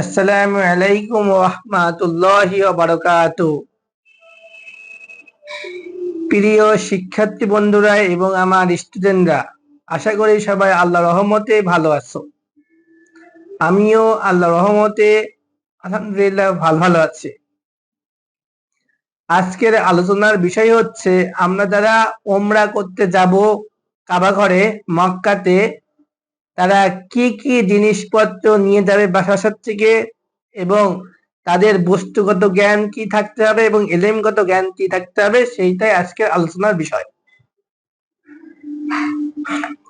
আসসালামু আলাইকুম রহমাতুল্লাহি বারকাত। প্রিয় শিক্ষার্থী বন্ধুরা এবং আমার স্টুডেন্টরা আশা করি সবাই আল্লাহ রহমতে ভালো আছো। আমিও আল্লাহ রহমতে আলহামদুলিল্লাহ ভালো ভালো আছি। আজকের আলোচনার বিষয় হচ্ছে, আমরা যারা ওমরা করতে যাব কাবা ঘরে, মক্কাতে তারা কি কি জিনিসপত্র নিয়ে যাবে বাসার থেকে এবং তাদের বস্তুগত জ্ঞান কি থাকতে হবে এবং এলেমগত জ্ঞান কি থাকতে হবে সেইটাই আজকের আলোচনার বিষয়।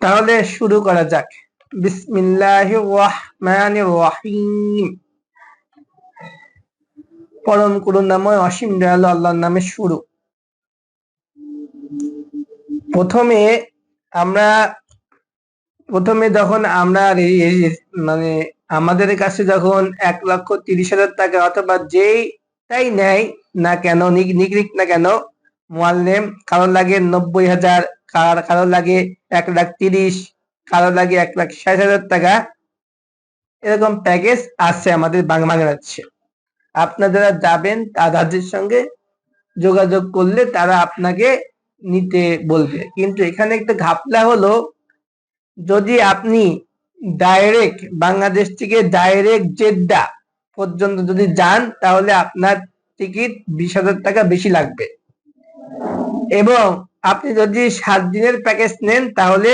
তাহলে শুরু করা যাক। বিসমিল্লাহ রহমান রহিম। পরম অসীম দয়ালু আল্লাহর নামে শুরু। প্রথমে আমরা প্রথমে যখন আমরা মানে আমাদের কাছে যখন এক লক্ষ তিরিশ হাজার টাকা অথবা যেই তাই নেয় না কেন নিগরিক না কেন মোয়াল্লেম কারও লাগে নব্বই হাজার, কার কারও লাগে এক লাখ তিরিশ কারও লাগে এক লাখ ষাট হাজার টাকা, এরকম প্যাকেজ আছে আমাদের বাংলাদেশে আপনারা যাবেন তাদের সঙ্গে যোগাযোগ করলে তারা আপনাকে নিতে বলবে। কিন্তু এখানে একটা ঘাপলা হলো যদি আপনি ডাইরেক্ট বাংলাদেশ থেকে ডাইরেক্ট জেদ্দা পর্যন্ত যদি যান, তাহলে আপনার টিকিট বিশ হাজার টাকা বেশি লাগবে। এবং আপনি যদি সাত দিনের প্যাকেজ নেন, তাহলে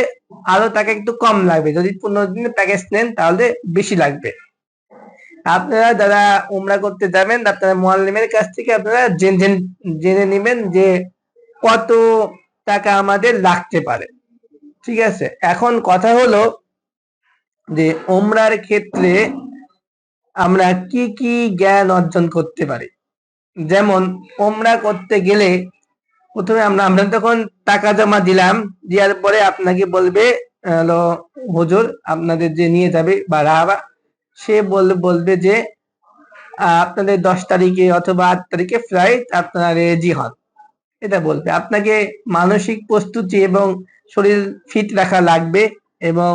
আরও টাকা একটু কম লাগবে। যদি পনেরো দিনের প্যাকেজ নেন, তাহলে বেশি লাগবে। আপনারা যারা উমরা করতে যাবেন, আপনারা মোয়াল্লিমের কাছ থেকে আপনারা জেনে নেবেন যে কত টাকা আমাদের লাগতে পারে। ঠিক আছে? এখন কথা হলো যে ওমরার ক্ষেত্রে আমরা কি কি জ্ঞান অর্জন করতে পারি? যেমন ওমরা করতে গেলে প্রথমে আমরা আমরা তখন টাকা জমা দিলাম, দেওয়ার পরে আপনাকে বলবে, হলো হুজুর আপনাদের যে নিয়ে যাবে বা রাহাবা, সে বলবে যে আপনাদের দশ তারিখে অথবা আট তারিখে ফ্লাইট আপনারা রেজি হন এটা বলবে। আপনাকে মানসিক প্রস্তুতি এবং শরীর ফিট রাখা লাগবে এবং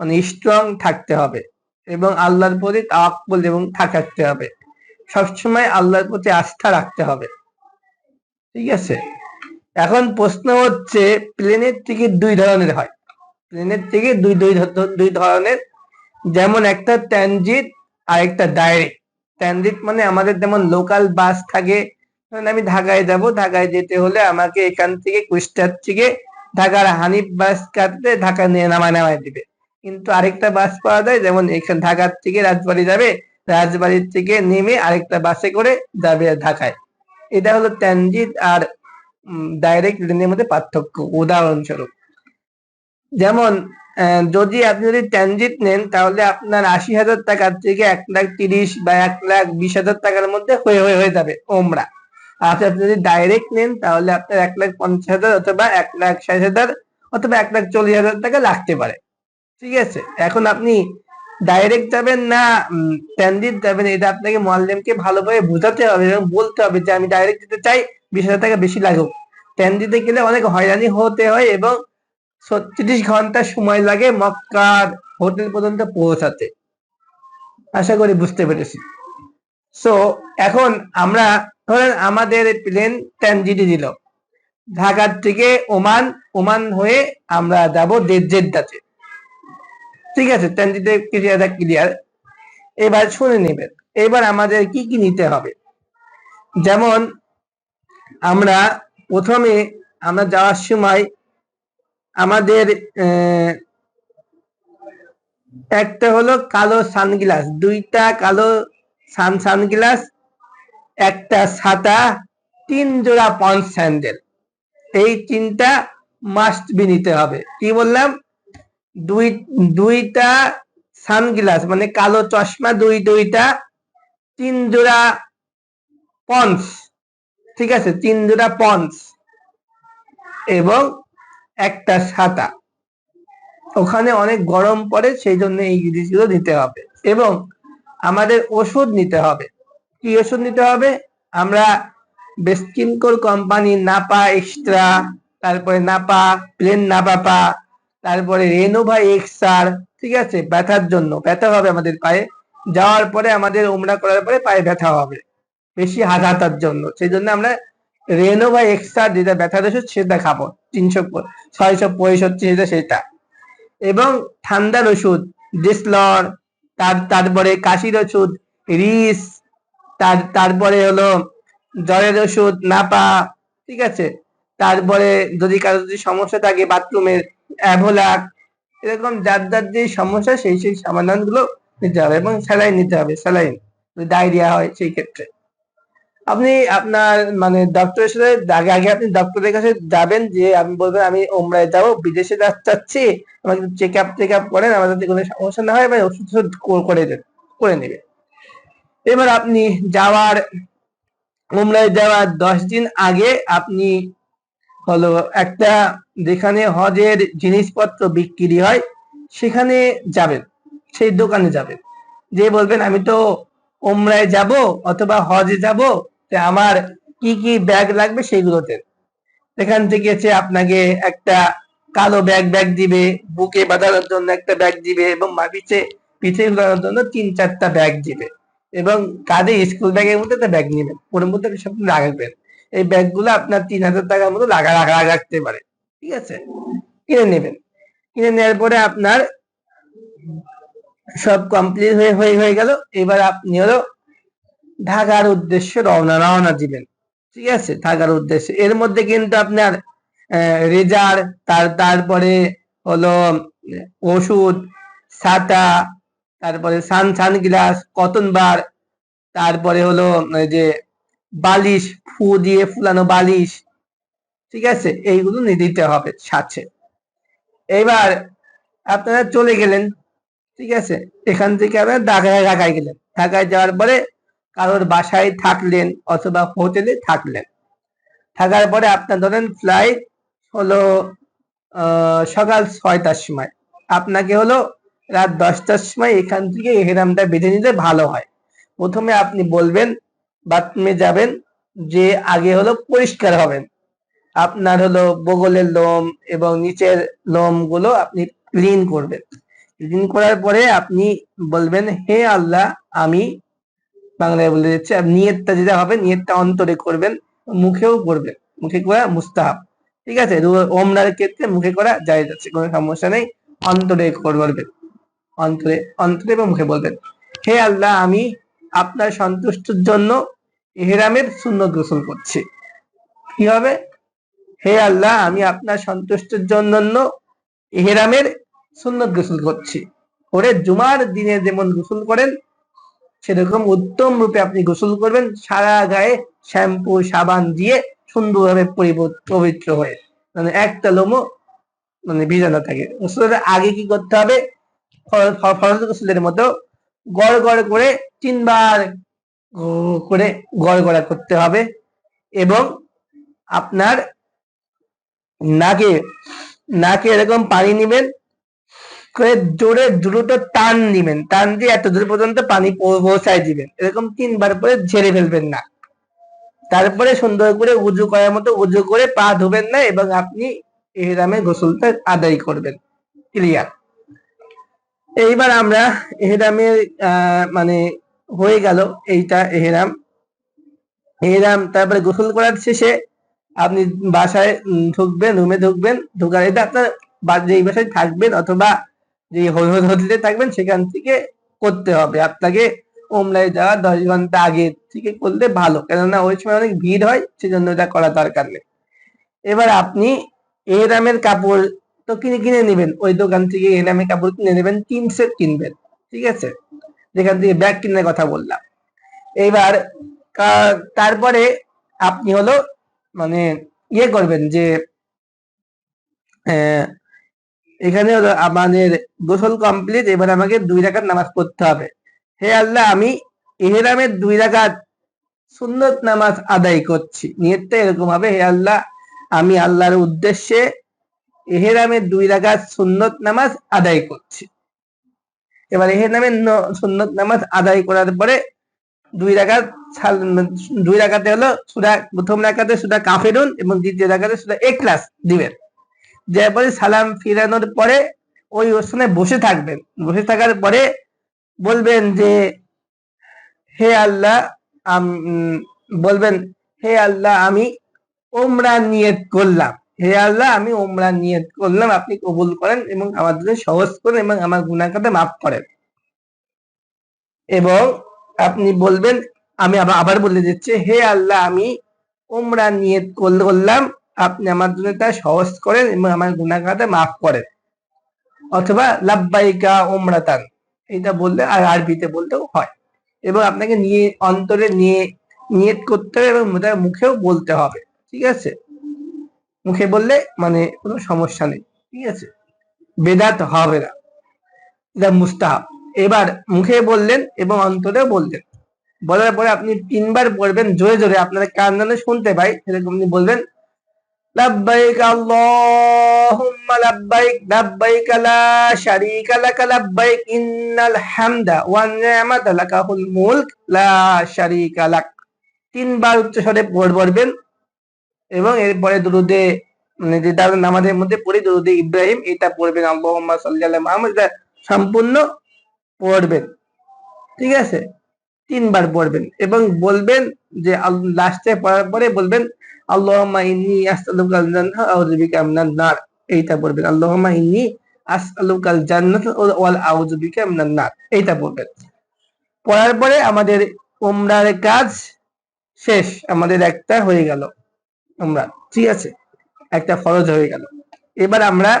মানে স্ট্রং থাকতে হবে এবং আল্লাহর প্রতি তাওয়াক্কুল এবং থাকতে হবে। সবসময় আল্লাহর প্রতি আস্থা রাখতে হবে। ঠিক আছে? এখন প্রশ্ন হচ্ছে প্লেনের টিকিট দুই ধরনের হয়। প্লেনের টিকিট দুই দুই দুই ধরনের। যেমন একটা ট্রানজিট আর একটা ডাইরেক্ট ট্রানজিট মানে আমাদের যেমন লোকাল বাস থাকে আমি ঢাকায় যাব, ঢাকায় যেতে হলে আমাকে এখান থেকে কুষ্টার থেকে ঢাকার হানিফ বাস কাটতে ঢাকা নিয়ে নামায় নামায় দিবে। কিন্তু আরেকটা বাস পাওয়া যায়, যেমন এখানে ঢাকার থেকে রাজবাড়ি যাবে, রাজবাড়ির থেকে নেমে আরেকটা বাসে করে যাবে ঢাকায়। এটা হলো ট্রানজিট আর ডাইরেক্ট ট্রেনের মধ্যে পার্থক্য, উদাহরণস্বরূপ। যেমন যদি আপনি যদি ট্রানজিট নেন, তাহলে আপনার আশি হাজার টাকার থেকে এক লাখ তিরিশ বা এক লাখ বিশ হাজার টাকার মধ্যে হয়ে হয়ে হয়ে যাবে, ওমরা। আচ্ছা আপনি যদি ডাইরেক্ট নেন, তাহলে আপনার এক লাখ পঞ্চাশ হাজার অথবা এক লাখ ষাট হাজার অথবা এক লাখ চল্লিশ হাজার টাকা লাগতে পারে। ঠিক আছে? এখন আপনি ডাইরেক্ট যাবেন না ট্রানজিট যাবেন, এটা আপনাকে মোয়াল্লেমকে ভালোভাবে বোঝাতে হবে এবং বলতে হবে যে আমি ডাইরেক্ট যেতে চাই, বিশ হাজার টাকা বেশি লাগুক। ট্রানজিটে গেলে অনেক হয়রানি হতে হয় এবং ছত্রিশ ঘণ্টা সময় লাগে মক্কার হোটেল পর্যন্ত পৌঁছাতে। আশা করি বুঝতে পেরেছি। সো এখন আমরা ধরেন আমাদের প্লেন ট্রানজিটে দিল ঢাকার থেকে ওমান ওমান হয়ে আমরা যাব জেদ্দাতে ঠিক আছে ট্রানজিটে ক্লিয়ার ক্লিয়ার এবার শুনে নেবেন। এবার আমাদের কি কি নিতে হবে? যেমন, আমরা প্রথমে আমরা যাওয়ার সময় আমাদের একটা হলো কালো সানগ্লাস, দুইটা কালো সান সানগ্লাস একটা ছাতা, তিন জোড়া পঞ্চ স্যান্ডেল। এই তিনটা মাস্ট বি নিতে হবে। কি বললাম? দুই, দুইটা সানগ্লাস মানে কালো চশমা, দুই, দুইটা তিন জোড়া পঞ্চ ঠিক আছে? তিন জোড়া পঞ্চ এবং একটা ছাতা। ওখানে অনেক গরম পড়ে, সেই জন্য এই জিনিসগুলো নিতে হবে। এবং আমাদের ওষুধ নিতে হবে। কি ওষুধ নিতে হবে? আমরা বেস্কিনকোর কোম্পানি নাপা এক্সট্রা, তারপরে নাপা, প্লেন নাপাপা তারপরে রেনোভা এক্সার ঠিক আছে? ব্যথার জন্য। ব্যথা হবে আমাদের পায়ে। যাওয়ার পরে আমাদের উমরা করার পরে পায়ে ব্যথা হবে। বেশি হাতার জন্য। সেই জন্য আমরা রেনো বা এক্সট্রা যেটা ব্যথার ওষুধ সেটা খাব। তিনশো ছয়শো পঁয়ষট্টি সেটা সেটা। এবং ঠান্ডার ওষুধ, ডিসলর, তার, তারপরে কাশির ওষুধ, রিস তার, তারপরে হলো জ্বরের ওষুধ, নাপা, ঠিক আছে? তারপরে যদি কারও যদি সমস্যা থাকে বাথরুমের অ্যাভোলাক এরকম যার যার যে সমস্যা সেই সেই সমাধানগুলো নিতে হবে এবং স্যালাইন নিতে হবে, স্যালাইন। ডায়রিয়া হয় সেই ক্ষেত্রে। আপনি আপনার মানে ডক্টরের সাথে, আগে আগে আপনি ডক্টরের কাছে যাবেন, যে আমি বলবেন, আমি ওমরায় যাব, বিদেশে যাচ্ছি, আমাকে চেক আপ টেক আপ করেন যাতে কোনো সমস্যা না হয় বা ওষুধ করে দেন, করে নেবে। এবার আপনি যাওয়ার, উমরায় যাওয়ার দশ দিন আগে আপনি হলো একটা যেখানে হজের জিনিসপত্র বিক্রি হয়, সেখানে যাবেন, সেই দোকানে যাবেন। যে বলবেন, আমি তো ওমরায় যাব অথবা হজে যাব, তা আমার কি কি ব্যাগ লাগবে সেইগুলোতে এখান থেকে সে আপনাকে একটা কালো ব্যাগ ব্যাগ দিবে, বুকে বাঁধানোর জন্য একটা ব্যাগ দিবে এবং পিছে পিছে ঝুলানোর জন্য তিন চারটা ব্যাগ দিবে। এবং কাঁধে স্কুল ব্যাগের মধ্যে একটা ব্যাগ নেবেন ওর মধ্যে সব রাখবেন এই ব্যাগগুলো আপনার তিন হাজার টাকার মতো লাগা লাগা রাখতে পারে। ঠিক আছে? কিনে নেবেন। কিনে নেওয়ার পরে আপনার সব কমপ্লিট হয়ে হয়ে হয়ে গেল। এবার আপনি হলো ঢাকার উদ্দেশ্যে রওনা রওনা দিবেন। ঠিক আছে? ঢাকার উদ্দেশ্যে। এর মধ্যে কিন্তু আপনার রেজার, তার, তারপরে হলো ওষুধ ছাতা তারপরে সান সানগ্লাস কটন বার, তারপরে হলো যে বালিশ, ফু দিয়ে ফুলানো বালিশ, ঠিক আছে? এইগুলো দিতে হবে সাথে। এবার আপনারা চলে গেলেন, ঠিক আছে? এখান থেকে আপনারা ঢাকায় ঢাকায় গেলেন। ঢাকায় যাওয়ার পরে কারোর বাসায় থাকলেন অথবা হোটেলে থাকলেন। থাকার পরে আপনার ধরেন ফ্লাইট হলো সকাল ছয়টার সময়। আপনাকে হলো রাত দশটার সময় এখান থেকে এহেরামটা বেঁধে নিলে ভালো হয়। প্রথমে আপনি বলবেন, বাথরুমে যাবেন, যে আগে হলো পরিষ্কার হবেন। আপনার হলো বগলের লোম এবং নিচের লোমগুলো আপনি ক্লিন করবেন। ক্লিন করার পরে আপনি বলবেন, হে আল্লাহ, আমি বাংলায় বলে দিচ্ছে নিয়তটা যেটা হবে, নিয়তটা অন্তরে করবেন, মুখেও করবেন। মুখে করা মুস্তাহাব। ঠিক আছে? ওমরার ক্ষেত্রে মুখে করা যায় যাচ্ছে, কোনো সমস্যা নেই। অন্তরে করবেন। অন্তরে অন্তরে এবং মুখে বলবেন, হে আল্লাহ, আমি আপনার সন্তুষ্টির জন্য এহেরামের শূন্য গোসল করছি। কি হবে? হে আল্লাহ, আমি আপনার সন্তুষ্টির জন্য এহেরামের সুন্নত গোসল করছি। করে জুমার দিনে যেমন গোসল করেন, সেরকম উত্তম রূপে আপনি গোসল করবেন, সারা গায়ে শ্যাম্পু, সাবান দিয়ে সুন্দরভাবে পবিত্র হয়ে। মানে একটা লোমও মানে ভিজানো থাকে। আগে কি করতে হবে? ফরজ ফ- মতো গড় গড় করে তিনবার করে গড়, গড়া করতে হবে এবং আপনার নাকে নাকে এরকম পানি নিবেন, করে জোরে দ্রুত টান দিবেন টান দিয়ে এত দূর পর্যন্ত পানি পৌঁছায় দিবেন। এরকম তিনবার করে ঝেড়ে ফেলবেন না। তারপরে সুন্দর করে উজু করার মতো উজু করে পা ধুবেন না এবং আপনি এহরামে গোসলটা আদায় করবেন। ক্লিয়ার? এইবার আমরা এহরামের মানে হয়ে গেল এইটা এহরাম। এহরাম তারপরে গোসল করার শেষে আপনি বাসায় ঢুকবেন, রুমে ঢুকবেন, ঢুকার এটা আপনার যেই বাসায় থাকবেন অথবা যে হোটেলে থাকবেন, সেখান থেকে করতে হবে। আপনাকে ওমরায় যাওয়া দশ ঘণ্টা আগে থেকে করলে ভালো। কেননা ওই সময় অনেক ভিড় হয়, সেজন্য এটা করা দরকার নেই। এবার আপনি এহরামের কাপড় তো কিনে কিনে নেবেন। ওই দোকান থেকে এহরামের কাপড় কিনে নেবেন তিন সেট কিনবেন, ঠিক আছে? যেখান থেকে ব্যাগ কিনার কথা বললাম। এবার তারপরে আপনি হলো মানে ইয়ে করবেন যে এখানে হলো আমাদের গোসল কমপ্লিট এবার আমাকে দুই রাকাত নামাজ পড়তে হবে। হে আল্লাহ, আমি এহেরামের দুই রাকাত সুন্নত নামাজ আদায় করছি। নিয়তটা এরকম হবে, হে আল্লাহ, আমি আল্লাহর উদ্দেশ্যে এহেরামের দুই রাকাত সুন্নত নামাজ আদায় করছি। এবার এহেরামের সুন্নত নামাজ আদায় করার পরে দুই রাকাত দুই রাকাতে হলো সুরা, প্রথম রাকাতে সুরা কাফেরুন এবং দ্বিতীয় রাকাতে সুরা এক্লাস দিবেন। তারপরে সালাম ফিরানোর পরে ওই স্থানে বসে থাকবেন। বসে থাকার পরে বলবেন যে, হে আল্লাহ বলবেন, হে আল্লাহ, আমি ওমরা নিয়ত করলাম। হে আল্লাহ, আমি ওমরা নিয়ত করলাম, আপনি কবুল করেন এবং আমার জন্য সহজ করেন এবং আমার গুণাখাতে মাফ করেন। এবং আপনি বলবেন, আমি আবার আবার বলে দিচ্ছি, হে আল্লাহ, আমি ওমরা করল- করলাম, আপনি আমার জন্য তা সহজ করেন এবং আমার গুণাখাতে মাফ করেন। অথবা লাব্বাইকা ওমরাতান এটা বললে আর আরবিতে বলতেও হয়। এবং আপনাকে নিয়ে, অন্তরে নিয়ে, নিয়ত করতে হবে এবং মুখেও বলতে হবে, ঠিক আছে? মুখে বললে মানে কোনো সমস্যা নেই, ঠিক আছে? বেদাত হবে না, এটা মুস্তাহাব। এবার মুখে বললেন এবং অন্তরে বললেন। বলার পরে আপনি তিনবার পড়বেন জোরে জোরে। আপনার কান যেন শুনতে পাই, সেরকম আপনি বলবেন, লাব্বাইক আল্লাহুম্মা লাব্বাইক লাব্বাইক লা শারীকা লাক, লাব্বাইক ইন্নাল হামদা ওয়ান নি'মাতা লাকাহুল মুলক, লা শারীকা লাক। তিনবার উচ্চ স্বরে পড়বেন এবং এরপরে দুরুদে মানে যেটা নামাজের মধ্যে পড়ি দুরুদে ইব্রাহিম, এটা পড়বেন। আল্লাহুম্মা সাল্লি আলা এটা সম্পূর্ণ পড়বেন। ঠিক আছে? তিনবার পড়বেন। এবং বলবেন যে লাস্টে পড়ার পরে বলবেন, আল্লাহুম্মা ইন্নী আসআলুকাল জান্নাহ আউযু বিকা মিনান নার। এইটা পড়বেন। আল্লাহুম্মা ইন্নী আসআলুকাল জান্নাহ ওয়াল আউযু বিকা মিনান নার। এইটা পড়বেন। পড়ার পরে আমাদের উমরার কাজ শেষ। আমাদের একটা হয়ে গেল। আমরা ঠিক আছে? একটা ফরজ হয়ে গেল। এবার আমরা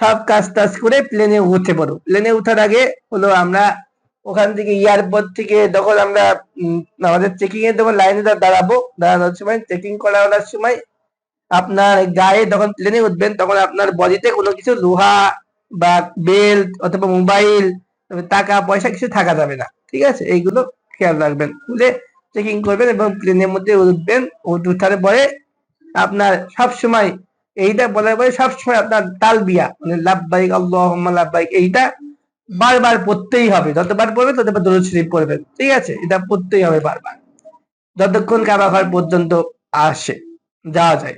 সব কাজ টাজ করে প্লেনে উঠতে পারো প্লেনে উঠার আগে হলো আমরা ওখান থেকে এয়ারপোর্ট থেকে যখন আমরা আমাদের চেকিং এর যখন লাইনে দাঁড়াবো, দাঁড়ানোর সময় চেকিং করানোর সময় আপনার গায়ে যখন প্লেনে উঠবেন, তখন আপনার বডিতে কোনো কিছু লোহা বা বেল্ট অথবা মোবাইল টাকা পয়সা কিছু থাকা যাবে না। ঠিক আছে? এইগুলো খেয়াল রাখবেন। খুলে চেকিং করবেন এবং প্লেনের মধ্যে উঠবেন উঠার পরে আপনার সব সময় এইটা বলার পরে সবসময় আপনার তালবিয়া মানে লাভবাইক আল্লাহ লাভবাইক এইটা বারবার পড়তেই হবে। যতবার পড়বে ততবার দরুদ শরীফ পড়বেন। ঠিক আছে? এটা পড়তেই হবে বারবার। যতক্ষণ কাবা ঘর পর্যন্ত আসে, যাওয়া যায়।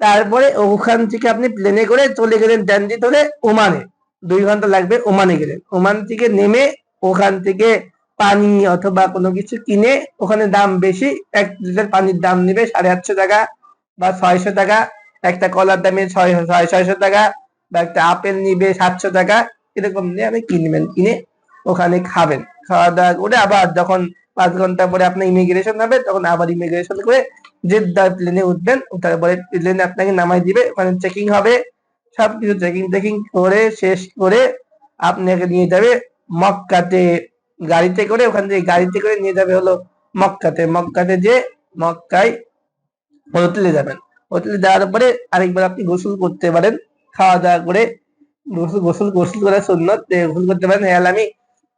তারপরে ওখান থেকে আপনি প্লেনে করে চলে গেলেন ট্রানজিট হলে ওমানে। দুই ঘণ্টা লাগবে ওমানে গেলেন ওমান থেকে নেমে ওখান থেকে পানি অথবা কোনো কিছু কিনে ওখানে দাম বেশি, এক লিটার পানির দাম নেবে সাড়ে আটশো টাকা বা ছয়শো টাকা। একটা কলার দামে ছয় ছয়, ছয়শো টাকা বা একটা আপেল নিবে সাতশো টাকা। এরকম নিয়ে আপনি কিনবেন, কিনে ওখানে খাবেন। খাওয়া দাওয়া করে আবার যখন পাঁচ ঘণ্টা পরে আপনার ইমিগ্রেশন হবে, তখন আবার ইমিগ্রেশন করে জেদ্দার প্লেনে উঠবেন ওঠার পরে প্লেনে আপনাকে নামাই দিবে, ওখানে চেকিং হবে। সবকিছু চেকিং টেকিং করে, শেষ করে আপনাকে নিয়ে যাবে মক্কাতে। গাড়িতে করে, ওখান থেকে গাড়িতে করে নিয়ে যাবে হলো মক্কাতে। মক্কাতে যে মক্কায় হোটেলে যাবেন। হোটেলে যাওয়ার পরে আরেকবার আপনি গোসল করতে পারেন। খাওয়া দাওয়া করে গোসল গোসল গোসল করা সুন্নত। গোসল করতে পারেন। হেয়াল আমি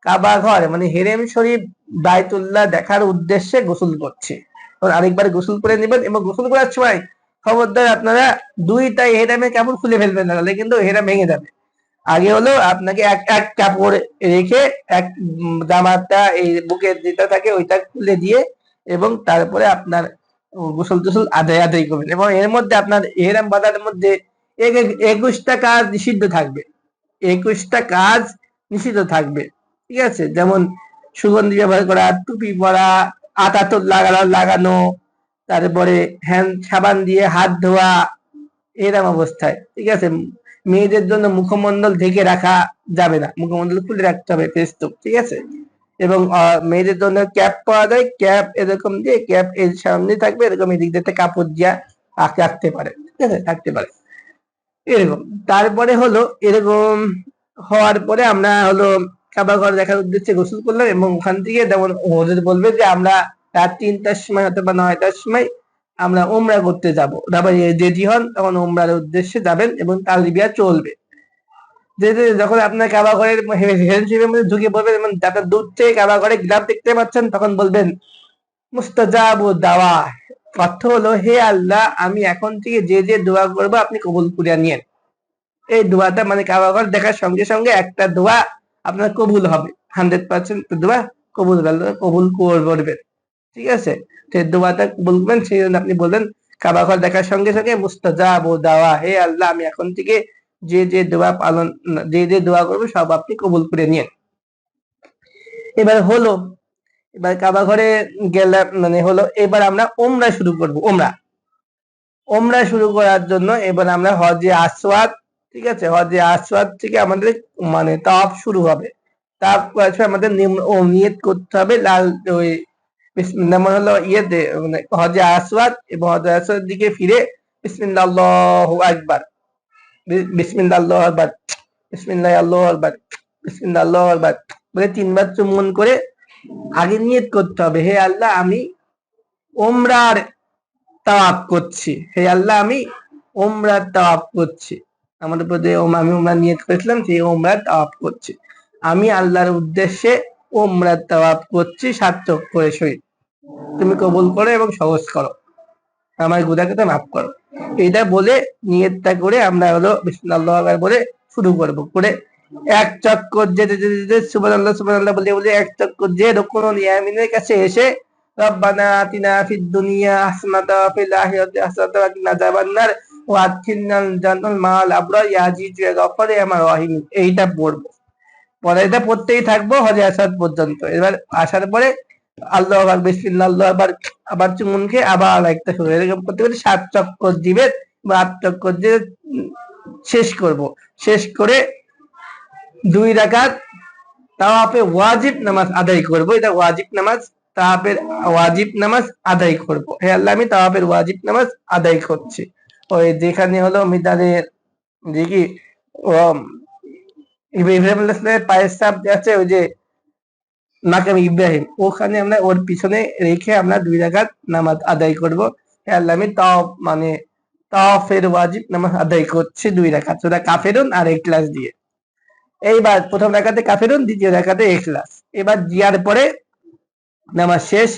কাবা ঘর মানে হেরেম শরীফ বায়তুল্লাহ দেখার উদ্দেশ্যে গোসল করছে। আরেকবার গোসল করে নেবেন এবং গোসল করার সময় খবরদার আপনারা দুইটাই হেরামে কাপড় খুলে ফেলবেন না তাহলে কিন্তু হেরাম ভেঙে যাবে। আগে হলো আপনাকে এক এক কাপড় রেখে এক জামাটা এই বুকের যেটা থাকে ওইটা খুলে দিয়ে এবং তারপরে আপনার গোসল টোসল আদায় আদায় করবেন এবং এর মধ্যে আপনার এহরাম বাঁধার মধ্যে এক- এক- একুশটা কাজ নিষিদ্ধ থাকবে। একুশটা কাজ নিষিদ্ধ থাকবে। ঠিক আছে? যেমন সুগন্ধি ব্যবহার করা, টুপি পরা আতাতর লাগানো লাগানো, তারপরে হ্যান্ড সাবান দিয়ে হাত ধোয়া, এরম অবস্থায়। ঠিক আছে? মেয়েদের জন্য মুখমণ্ডল ঢেকে রাখা যাবে না। মুখমণ্ডল খুলে রাখতে হবে ফেস তো ঠিক আছে? এবং মেয়েদের জন্য ক্যাপ পাওয়া যায়। ক্যাপ এরকম দিয়ে, ক্যাপ এর সামনে থাকবে, এরকম এদিক দিয়ে কাপড় দিয়া রাখতে পারে, ঠিক আছে? থাকতে পারে। এরকম। তারপরে হলো, এরকম হওয়ার পরে আমরা হলো কাবা ঘর দেখার উদ্দেশ্যে গোসল করলাম এবং ওখান থেকে যেমন ওদের বলবে যে আমরা রাত তিনটার সময় অথবা নয়টার সময় আমরা ওমরা করতে যাব। তারপর রেডি হন, তখন ওমরার উদ্দেশ্যে যাবেন এবং তালবিয়া চলবে। যখন আপনার কাবা ঘরের মধ্যে ঢুকে পড়বেন এবং আপনার দূর থেকে কাবা ঘরে গ্লাভ দেখতে পাচ্ছেন, তখন বলবেন, মুস্তাজাব দাওয়া। অর্থ হলো, হে আল্লাহ, আমি এখন থেকে যে যে দোয়া করব, আপনি কবুল করিয়া নিয়েন। এই দোয়াটা মানে কাবা ঘর দেখার সঙ্গে সঙ্গে একটা দোয়া আপনার কবুল হবে। হান্ড্রেড পার্সেন্ট দোয়া কবুল কবুল করবেন। ঠিক আছে? দোয়াটা বলবেন, সেই জন্য আপনি বলবেন, কাবা ঘর দেখার সঙ্গে সঙ্গে মুস্তাজাব ও দাওয়া, হে আল্লাহ, আমি এখন থেকে যে যে দোয়া পালন, যে যে দোয়া করব, সব আপনি কবুল করে নিয়েন। এবার হলো, এবার কাবা ঘরে গেলাম মানে হলো, এবার আমরা ওমরা শুরু করব ওমরা ওমরা শুরু করার জন্য এবার আমরা হজে আসওয়াদ, ঠিক আছে? হজে আসওয়াদ থেকে আমাদের মানে তাওয়াফ শুরু হবে। তাপ আমাদের নিয়ত করতে হবে, লাল ওই যেমন হলো ইয়েতে মানে হজে আসওয়াদ এবং হজে আসওয়াদ দিকে ফিরে বিসমিল্লাহ আল্লাহু আকবার, বি- বিসমিল্লাহ আল্লাহু আকবার বিসমিল্লাহ আল্লাহু আকবার বিসমিল্লাহ আল্লাহু আকবার বলে তিনবার চুম্বন করে আগে নিয়ত করতে হবে, হে আল্লাহ আমি ওমরার তাওয়াফ করছি, হে আল্লাহ আমি ওমরার তাওয়াফ করছি। আমার উপর যে ওম- আমি ওমরা নিয়ত করেছিলাম, সেই ওমরার তাওয়াফ করছি। আমি আল্লাহর উদ্দেশ্যে ওমরার তাওয়াফ করছি সার্থক করে সহিত তুমি কবুল করো এবং সহজ করো। আমার গুদাকে তো মাফ করো। এটা বলে নিয়তটা করে আমরা হলো বিসমিল্লাহ বলে শুরু করব। করে এক চক্কর যেতে যেতে যেতে সুবহানাল্লাহ সুবহানাল্লাহ বলে বলে এক চক্কর যে রুকুনুল ইয়ামিনের কাছে এসে রব্বানা আতিনা ফিদ দুনিয়া হাসানাতা ওয়া ফিল আখিরাতি হাসানাতা ওয়া কিনা আযাবান্নার ওয়া আদখিলনাল জান্নাল মাআল আবরার ইয়া আজিজু ইয়া ইয়া আমার রহিম। এইটা পড়ব। পরে এটা পড়তেই থাকব হজে আসার পর্যন্ত। এবার আসার পরে আল্লাহ আকবার, বিসমিল্লাহ, আল্লাহ আবার আবার চুমুন খেয়ে আবার একটা শুরু এরকম করতে করতে সাত চক্কর দিবে, বা আট চক্কর দিয়ে শেষ করব। শেষ করে দুই রাকাত তাওয়াফে ওয়াজিব নামাজ আদায় করব। এটা ওয়াজিব নামাজ, তাওয়াফের ওয়াজিব নামাজ আদায় করব। হে আল্লাহ, আমি তাওয়াফের ওয়াজিব নামাজ আদায় করছি। ওই যেখানে হলো মিদারের যে কি ইব্রাহিম পায়ের ছাপ আছে ওই যে মাকাম ইব্রাহিম। ওখানে আমরা ওর পিছনে রেখে আমরা দুই রাকাত নামাজ আদায় করব। আল্লাহ, আমি তাও মানে তাওয়াফের ওয়াজিব নামাজ আদায় করছি দুই রাকাত। ওটা কাফেরুন আর এখলাস দিয়ে। এইবার প্রথম রাকাতে কাফেরুন, দ্বিতীয় রাকাতে এখলাস এবার জিয়ার পরে নামাজ শেষ।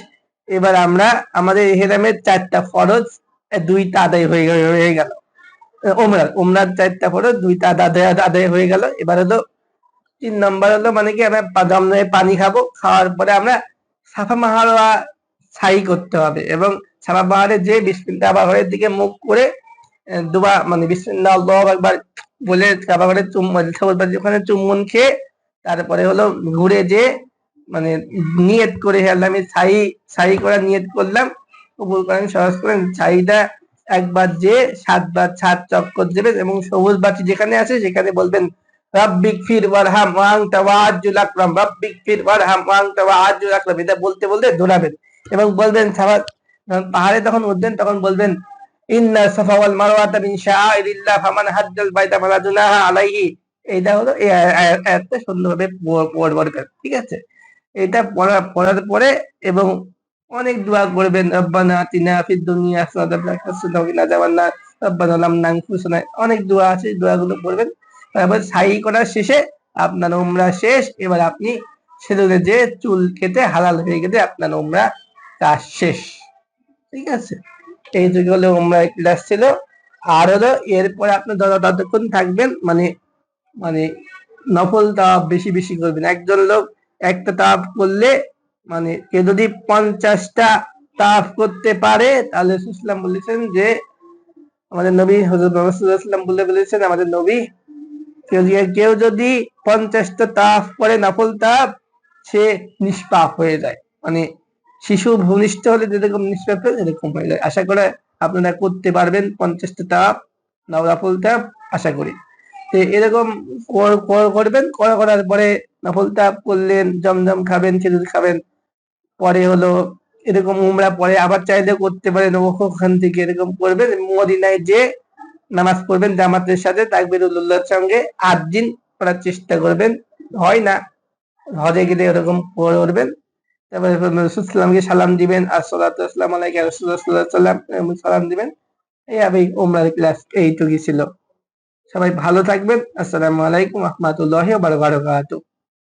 এবার আমরা, আমাদের এহেরামের চারটা ফরজ দুইটা আদায় হয়ে হয়ে গেল। ওমরার ওমরার চারটা ফরজ, দুইটা আদায় আদায় হয়ে গেল। এবার হলো তিন নম্বর হলো মানে কি আমরা পা- দমদমে পানি খাব, খাওয়ার পরে আমরা সাফা মাহারা ছাই করতে হবে এবং সাফা পাহাড়ে যে বিসমিল্লাহ পাহাড়ের দিকে মুখ করে দুবার মানে বিসমিল্লাহ, আল্লাহু আকবার বলে কাবা ঘরে ওখানে চুম্বন খেয়ে তারপরে হলো ঘুরে যে মানে নিয়ত করে হে আমি ছাই ছাই করার নিয়ত করলাম। কবুল করেন, সহজ করেন, ছাইটা একবার যে সাতবার সাত চক্কর দেবেন এবং সবুজ বাতি যেখানে আছে সেখানে বলবেন এটা বলতে বলতে দৌড়াবেন এবং বলবেন পাহাড়ে তখন উঠবেন, তখন বলবেন, ইন্না সাফা ওয়াল মারওয়াতা মিন শাআইরিল্লাহ ফামান হাজ্জাল বাইতা ফালা জুনাহা আলাইহি। এইটা হলো এই আয়া- আয়া- আয়াতটা সুন্দরভাবে পড়বেন ঠিক আছে? এটা পড়া, পড়ার পরে এবং অনেক দোয়া করবেন, রব্বানা ফিদ দুনিয়া হাসানাতাও ওয়া কিনা আযাবান্নার রব্বানা অনেক দোয়া আছে, দোয়াগুলো পড়বেন। তারপর ছাই করার শেষে আপনার উমরা শেষ। এবার আপনি সেলুনে যে চুল কেটে হালাল হয়ে গেলে আপনার উমরা কাজ শেষ। ঠিক আছে? এই যুগে হলো ওমরা ক্লাস ছিল। আর হলো এরপরে আপনি যত- ততক্ষণ থাকবেন মানে মানে নফল তাপ বেশি বেশি করবেন। একজন লোক একটা তাওয়াফ করলে মানে কেউ যদি পঞ্চাশটা তাওয়াফ করতে পারে, তাহলে বলেছেন যে, আমাদের নবী হজরত মোহাম্মদ বলে বলেছেন, আমাদের নবী কেউ যদি- পঞ্চাশটা তাফ করে নফল তাপ সে নিষ্পাপ হয়ে যায়। মানে শিশু ভূমিষ্ঠ হলে যেরকম নিষ্পাপ হয় এরকম হয়ে যায়। আশা করে আপনারা করতে পারবেন পঞ্চাশটা তাপ নফল তাপ আশা করি। এরকম কর- কর- করবেন, করা করার পরে নফল তাপ করলেন, জমজম খাবেন, খেজুর খাবেন। পরে হলো এরকম উমরা পরে আবার চাইলে করতে পারেন, ওখান থেকে এরকম করবেন। মদিনায় যে নামাজ পড়বেন, জামাতের সাথে তাকবিরুল্লাহর সঙ্গে আট দিন পড়ার চেষ্টা করবেন। হয় না, হজে গেলে এরকম করবেন তারপরে রসুলামকে সালাম দিবেন আলাইকুম রসুল্লাহ সাল্লাম সালাম দিবেন। এই আমি ওমরার ক্লাস এইটুকুই ছিল। সবাই ভালো থাকবেন। আসসালামু আলাইকুম রহমতুল্লাহ বারকাতুহ।